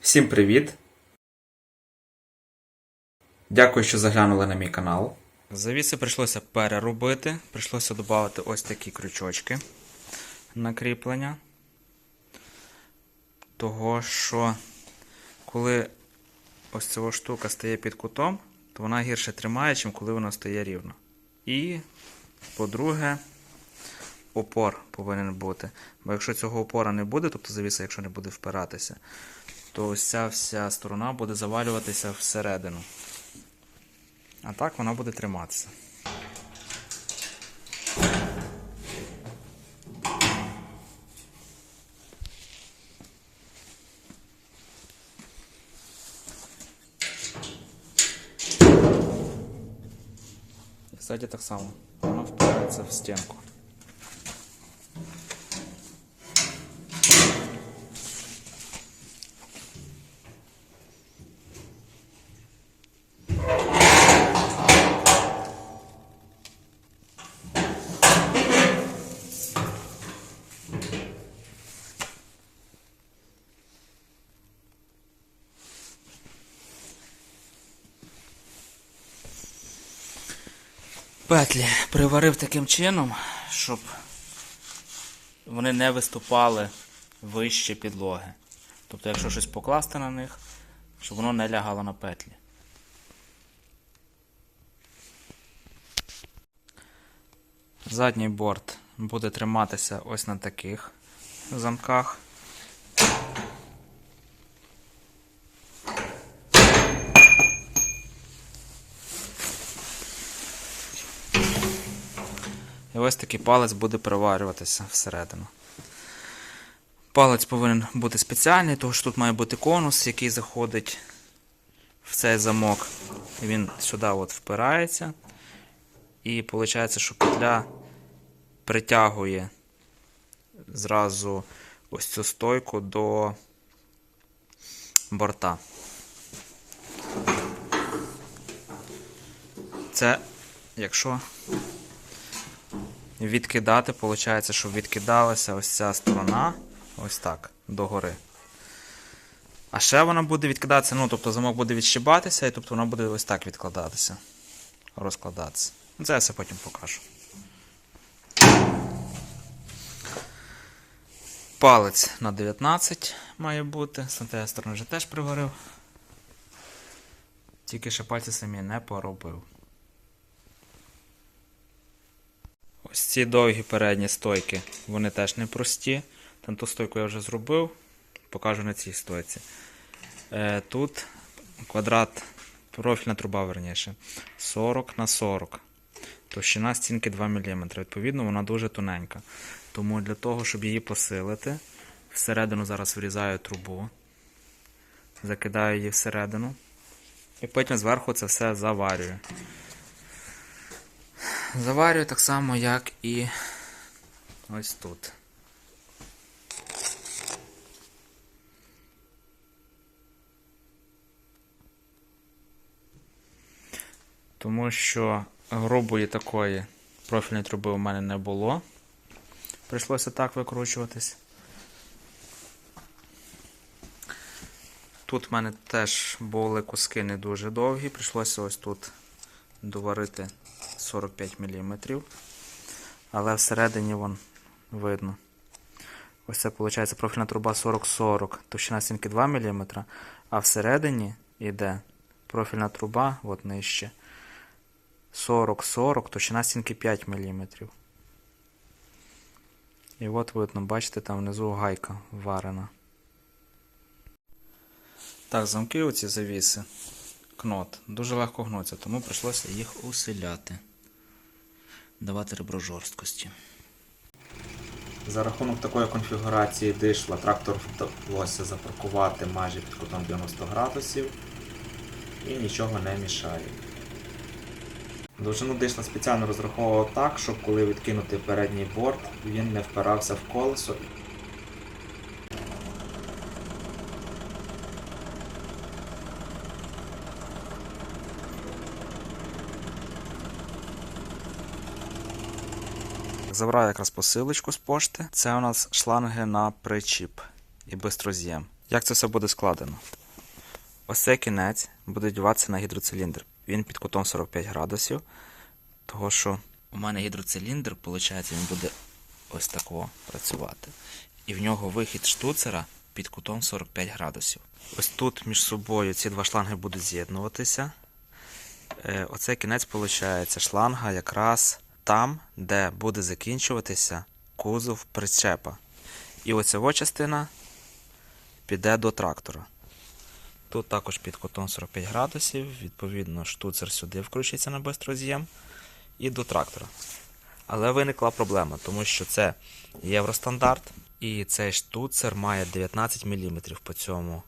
Всім привіт! Дякую, що заглянули на мій канал. Завіси прийшлося переробити. Прийшлося додати ось такі крючочки на кріплення. Того, що коли ось ця штука стає під кутом, то вона гірше тримає, ніж коли вона стає рівно. І, по-друге, опор повинен бути. Бо якщо цього опора не буде, тобто завіса, якщо не буде впиратися, то ось ця вся сторона буде завалюватися всередину. А так вона буде триматися. Ззаді так само. Воно впирається в стінку. Петлі приварив таким чином, щоб вони не виступали вище підлоги. Тобто, якщо щось покласти на них, щоб воно не лягало на петлі. Задній борт буде триматися ось на таких замках. Ось такий палець буде приварюватися всередину. Палець повинен бути спеціальний, тому що тут має бути конус, який заходить в цей замок. Він сюди от впирається. І виходить, що петля притягує зразу ось цю стойку до борта. Це якщо відкидати, виходить, щоб відкидалася ось ця сторона, ось так, догори. А ще вона буде відкидатися, ну, тобто замок буде відщибатися, і тобто вона буде ось так відкладатися, розкладатися. Ну, Це я все потім покажу. Палець на 19 має бути. З цієї сторони вже теж приварив. Тільки ще пальці самі не поробив. Ось ці довгі передні стойки, вони теж непрості. Там ту стойку я вже зробив, покажу на цій стойці. Е, тут квадрат, профільна труба, верніше, 40 на 40. Товщина стінки 2 мм. Відповідно, вона дуже тоненька. Тому для того, щоб її посилити, всередину зараз врізаю трубу, закидаю її всередину. І потім зверху це все заварюю. Заварюю так само, як і ось тут. Тому що грубої такої профільної труби у мене не було. Прийшлося так викручуватись. Тут в мене теж були куски не дуже довгі, прийшлося ось тут доварити 45 мм. Але всередині вон видно. Ось це виходить профільна труба 40-40, товщина стінки 2 мм, а всередині йде профільна труба, от нижче. 40-40, товщина стінки 5 мм. І от видно, бачите, там внизу гайка варена. Так, замки оці завіси. Кнот. Дуже легко гнуться, тому прийшлося їх усиляти. Давати ребро жорсткості. За рахунок такої конфігурації дишла трактор вдалося запаркувати майже під кутом 90 градусів і нічого не мішає. Довжину дишла спеціально розраховував так, щоб коли відкинути передній борт, він не впирався в колесо. Забрав якраз посилочку з пошти. Це у нас шланги на причіп і бистроз'єм. Як це все буде складено? Ось цей кінець буде діватися на гідроциліндр. Він під кутом 45 градусів. Того що у мене гідроциліндр, виходить, він буде ось такого працювати. І в нього вихід штуцера під кутом 45 градусів. Ось тут між собою ці два шланги будуть з'єднуватися. Е, Оцей кінець, виходить, шланга якраз там, де буде закінчуватися кузов причепа. І оця частина піде до трактора. Тут також під кутом 45 градусів, відповідно, штуцер сюди включиться на бистроз'єм і до трактора. Але виникла проблема, тому що це євростандарт, і цей штуцер має 19 мм по цьому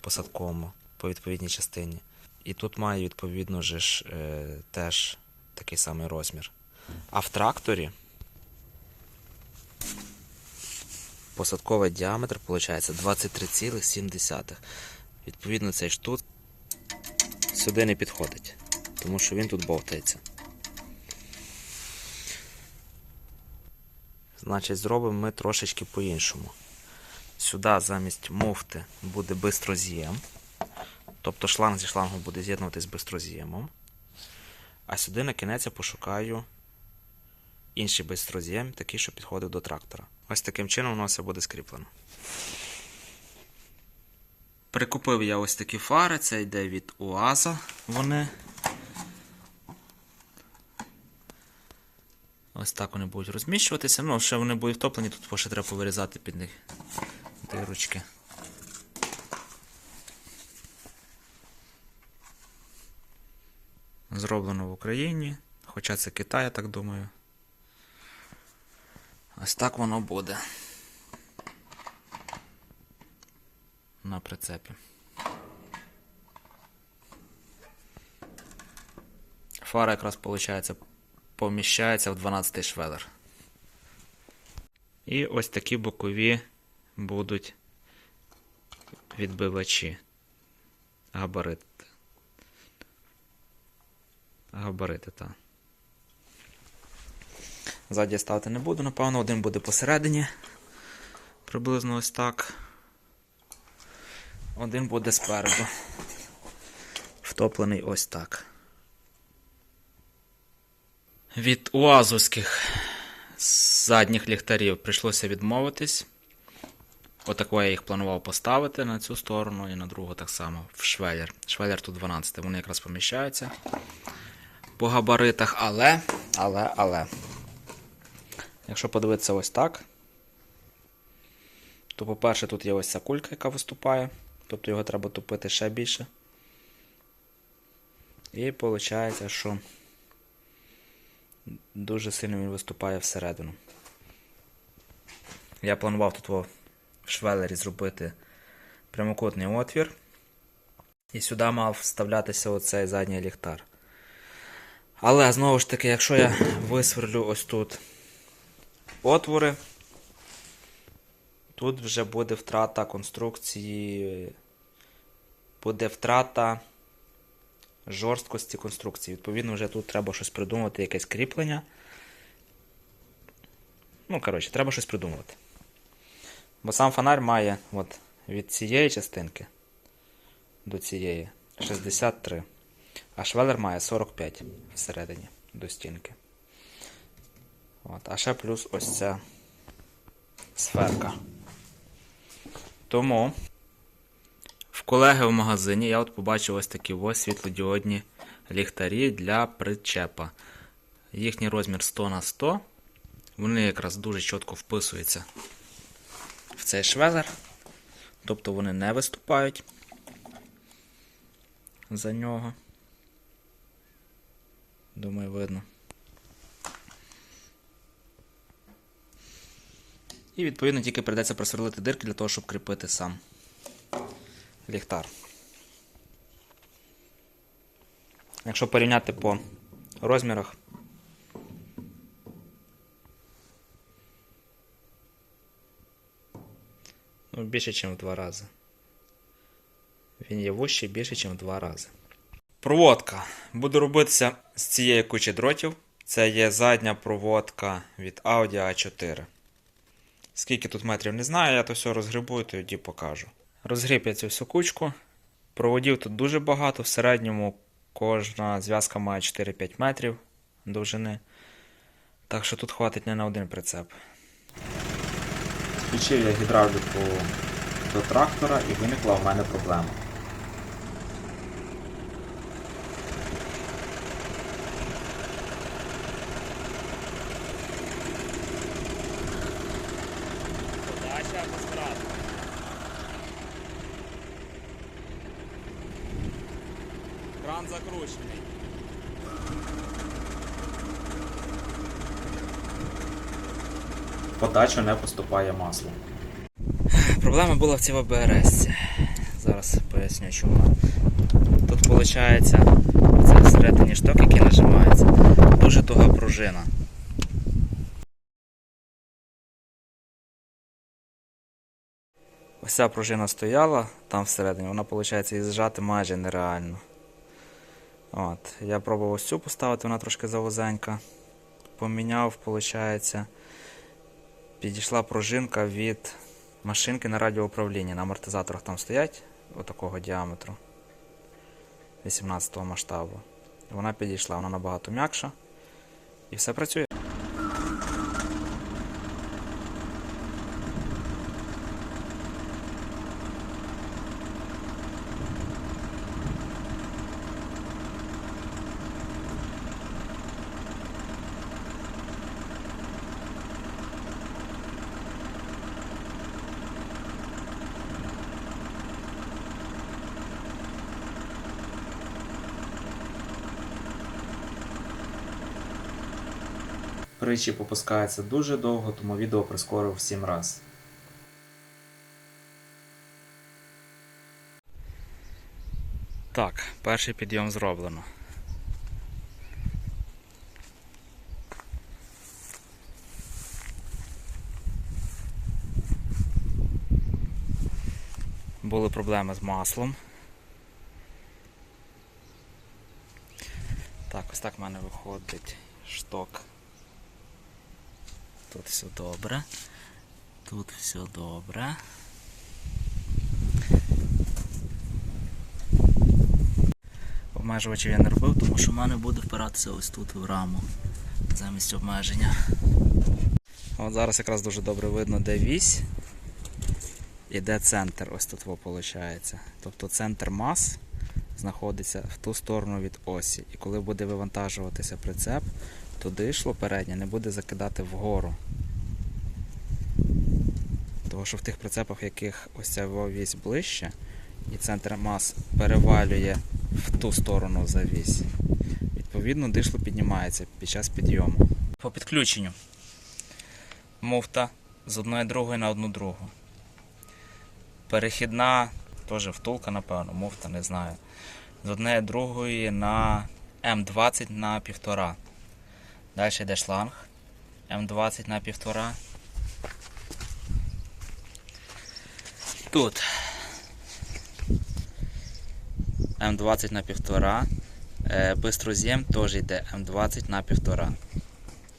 посадковому, по відповідній частині. І тут має, відповідно, ж, е, теж такий самий розмір. А в тракторі посадковий діаметр виходить 23,7. Відповідно, цей штуц сюди не підходить, тому що він тут бовтається. Значить, зробимо ми трошечки по-іншому. Сюди замість муфти буде бистроз'єм. Тобто шланг зі шлангом буде з'єднуватись з бистроз'ємом. А сюди на кінець я пошукаю інший бистроз'єм, такий, що підходить до трактора. Ось таким чином воно все буде скріплено. Прикупив я ось такі фари, це йде від УАЗа. Вони. Ось так вони будуть розміщуватися. Ну, ще вони будуть втоплені, тут ще треба повирізати під них дирочки. Зроблено в Україні. Хоча це Китай, я так думаю. Ось так воно буде. На прицепі. Фара якраз виходить, поміщається в 12 швелер. І ось такі бокові будуть відбивачі. Габарити. Габарити, так. Ззаді ставити не буду, напевно, один буде посередині. Приблизно ось так. Один буде спереду. Втоплений ось так. Від уазовських задніх ліхтарів прийшлося відмовитись. Отако я їх планував поставити на цю сторону і на другу так само в швелер. Швелер тут 12, вони якраз поміщаються по габаритах, але, але, але. Якщо подивитися ось так, то, по-перше, тут є ось ця кулька, яка виступає, тобто його треба тупити ще більше. І виходить, що дуже сильно він виступає всередину. Я планував тут в швелері зробити прямокутний отвір. І сюди мав вставлятися оцей задній ліхтар. Але знову ж таки, якщо я висверлю ось тут отвори, тут вже буде втрата конструкції, буде втрата жорсткості конструкції. Відповідно, вже тут треба щось придумати, якесь кріплення. Ну, коротше, треба щось придумувати. Бо сам фонарь має от, від цієї частинки до цієї 63. А швелер має 45 всередині до стінки. От, А ще плюс ось ця сферка. Тому в колеги в магазині я от побачив ось такі ось світлодіодні ліхтарі для причепа. Їхній розмір 100 на 100. Вони якраз дуже чітко вписуються в цей швелер. Тобто вони не виступають за нього. Думаю, видно. І відповідно тільки прийдеться просверлити дирки для того, щоб кріпити сам ліхтар. Якщо порівняти по розмірах, ну, більше, ніж в два рази. Він є вущий більше, ніж в два рази. Проводка. Буде робитися з цієї кучі дротів. Це є задня проводка від Audi A4. Скільки тут метрів не знаю, я то все розгрибую, тоді покажу. Розгріб я цю всю кучку. Проводів тут дуже багато. В середньому кожна зв'язка має 4-5 метрів довжини. Так що тут хватить не на один прицеп. Включив я гідравліку до трактора і виникла в мене проблема. Кран закручений. В подачу не поступає масло. Проблема була в цій ОБРС. Зараз поясню чому. Тут виходить, це всередині шток, який нажимається. Дуже туга пружина. Ось ця пружина стояла там всередині, вона, виходить, і зжати майже нереально. От. Я пробував ось цю поставити, вона трошки завузенька. Поміняв, виходить, підійшла пружинка від машинки на радіоуправлінні. На амортизаторах там стоять отакого діаметру 18 масштабу. Вона підійшла, вона набагато м'якша. І все працює. Притчі попускається дуже довго, тому відео прискорив в 7 раз. Так, перший підйом зроблено. Були проблеми з маслом. Так, ось так в мене виходить шток. Тут все добре. Тут все добре. Обмежувачів я не робив, тому що в мене буде впиратися ось тут в раму замість обмеження. От зараз якраз дуже добре видно, де вісь і де центр. Ось тут виходить. Тобто центр мас знаходиться в ту сторону від осі. І коли буде вивантажуватися прицеп, то дишло переднє не буде закидати вгору. Тому що в тих прицепах, в яких ось ця вісь ближче, і центр мас перевалює в ту сторону за вісь, відповідно, дишло піднімається під час підйому. По підключенню муфта з одної другої на одну другу. Перехідна, теж втулка, напевно, муфта, не знаю. З однієї другої на М20 на 1,5. Далі йде шланг М20 на 1,5. Тут М20 на 1,5. Е, Бистроз'єм теж йде М20 на 1,5.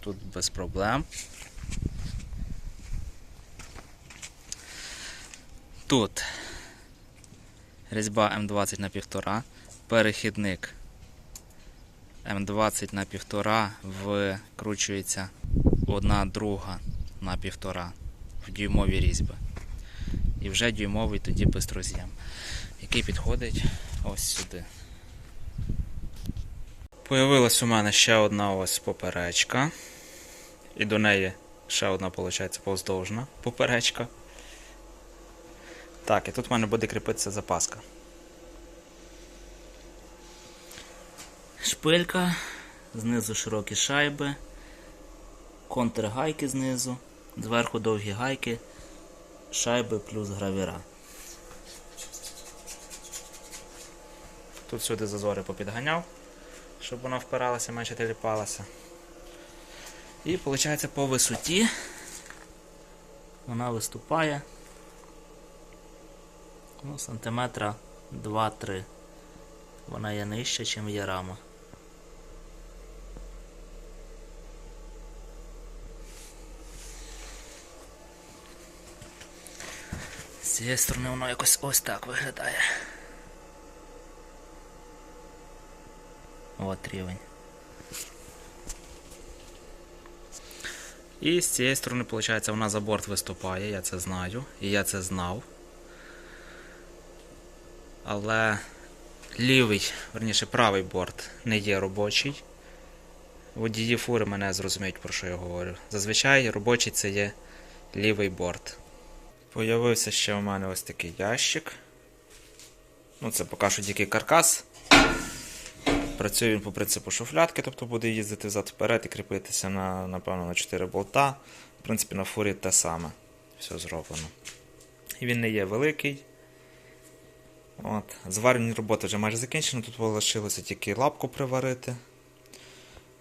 Тут без проблем. Тут різьба М20 на 1,5. Перехідник М20 на 1,5 викручується одна друга на 1,5 в дюймові різьби. І вже дюймовий тоді бистроз'єм, який підходить ось сюди. Появилась у мене ще одна ось поперечка. І до неї ще одна, виходить, повздовжна поперечка. Так, і тут в мене буде кріпитися запаска. Шпилька, знизу широкі шайби, контргайки знизу, зверху довгі гайки, шайби плюс гравіра. Тут сюди зазори попідганяв, щоб вона впиралася, менше теліпалася. І виходить по висоті вона виступає ну, сантиметра 2-3. Вона є нижча, ніж є рама. Цієї сторони воно якось ось так виглядає. От рівень. І з цієї сторони, виходить, вона за борт виступає, я це знаю, і я це знав. Але лівий, верніше правий борт не є робочий. Водії фури мене зрозуміють, про що я говорю. Зазвичай робочий це є лівий борт. Появився ще у мене ось такий ящик. Ну, це поки що тільки каркас. Працює він по принципу шуфлятки, тобто буде їздити взад вперед і кріпитися на, напевно, на 4 болта. В принципі, на фурі те саме. Все зроблено. І він не є великий. От. Зварені роботи вже майже закінчені. Тут залишилося тільки лапку приварити,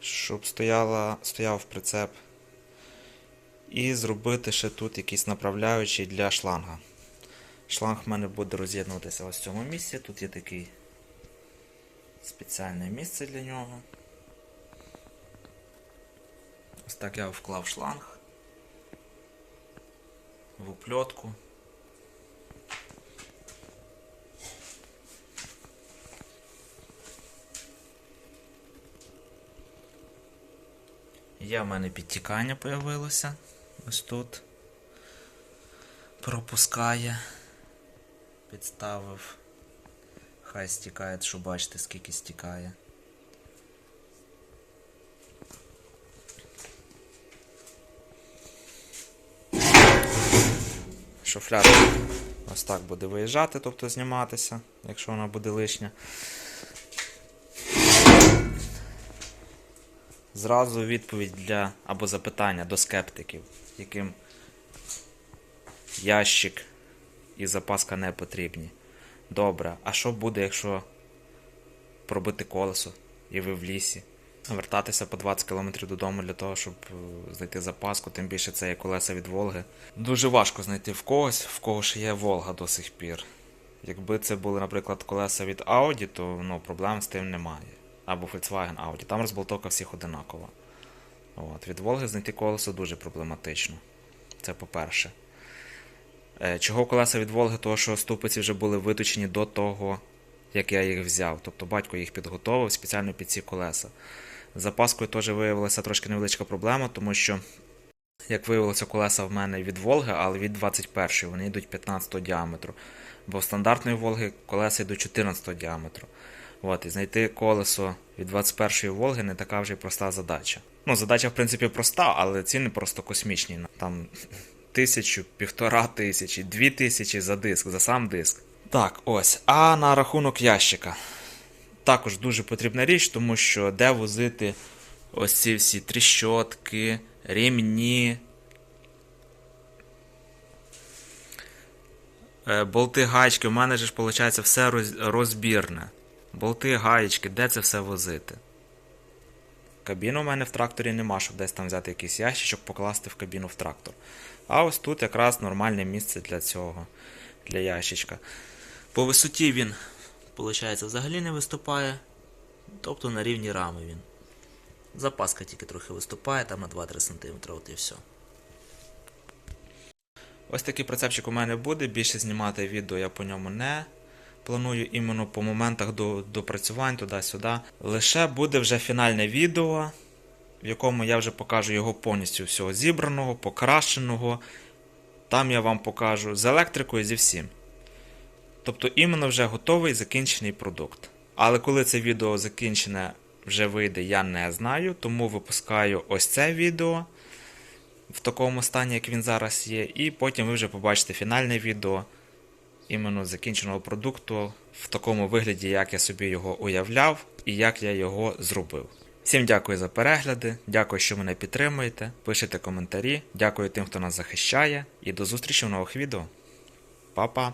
щоб стояла, стояв прицеп. І зробити ще тут якийсь направляючий для шланга. Шланг в мене буде роз'єднуватися ось в цьому місці. Тут є такий спеціальне місце для нього. Ось так я вклав шланг в упльотку. Є в мене підтікання появилося. Ось тут. Пропускає. Підставив. Хай стікає, щоб бачите, скільки стікає. Шуфлядка ось так буде виїжджати, тобто зніматися, якщо вона буде лишня. Зразу відповідь для або запитання до скептиків, яким ящик і запаска не потрібні. Добре, а що буде, якщо пробити колесо і ви в лісі? Вертатися по 20 км додому для того, щоб е, знайти запаску, тим більше це є колеса від Волги. Дуже важко знайти в когось, в кого ж є Волга до сих пір. Якби це були, наприклад, колеса від Audi, то ну, проблем з тим немає. Або Volkswagen Audi. Там розболтовка всіх одинакова. От. Від Волги знайти колесо дуже проблематично. Це по-перше. Е, Чого колеса від Волги? Того, що ступиці вже були виточені до того, як я їх взяв. Тобто батько їх підготовив спеціально під ці колеса. З запаскою теж виявилася трошки невеличка проблема, тому що, як виявилося, колеса в мене від Волги, але від 21-ї, вони йдуть 15 діаметру. Бо в стандартної Волги колеса йдуть 14 діаметру. От, і знайти колесо від 21-ї Волги не така вже й проста задача. Ну, задача, в принципі, проста, але ціни просто космічні. Там тисячу, півтора тисячі, дві тисячі за диск, за сам диск. Так, ось. А на рахунок ящика. Також дуже потрібна річ, тому що де возити ось ці всі тріщотки, рівні, е, болти гачки. У мене ж виходить все розбірне. Болти, гаєчки, де це все возити? Кабіну у мене в тракторі нема, щоб десь там взяти якийсь ящичок, покласти в кабіну в трактор. А ось тут якраз нормальне місце для цього, для ящичка. По висоті він, виходить, взагалі не виступає. Тобто на рівні рами він. Запаска тільки трохи виступає, там на 2-3 см, от і все. Ось такий прицепчик у мене буде. Більше знімати відео я по ньому не планую іменно по моментах до допрацювань туди-сюди. Лише буде вже фінальне відео, в якому я вже покажу його повністю всього зібраного, покращеного. Там я вам покажу з електрикою, зі всім. Тобто іменно вже готовий закінчений продукт. Але коли це відео закінчене вже вийде, я не знаю, тому випускаю ось це відео в такому стані, як він зараз є, і потім ви вже побачите фінальне відео іменно закінченого продукту в такому вигляді, як я собі його уявляв і як я його зробив. Всім дякую за перегляди, дякую, що мене підтримуєте. Пишите коментарі, дякую тим, хто нас захищає, і до зустрічі в нових відео. Па-па!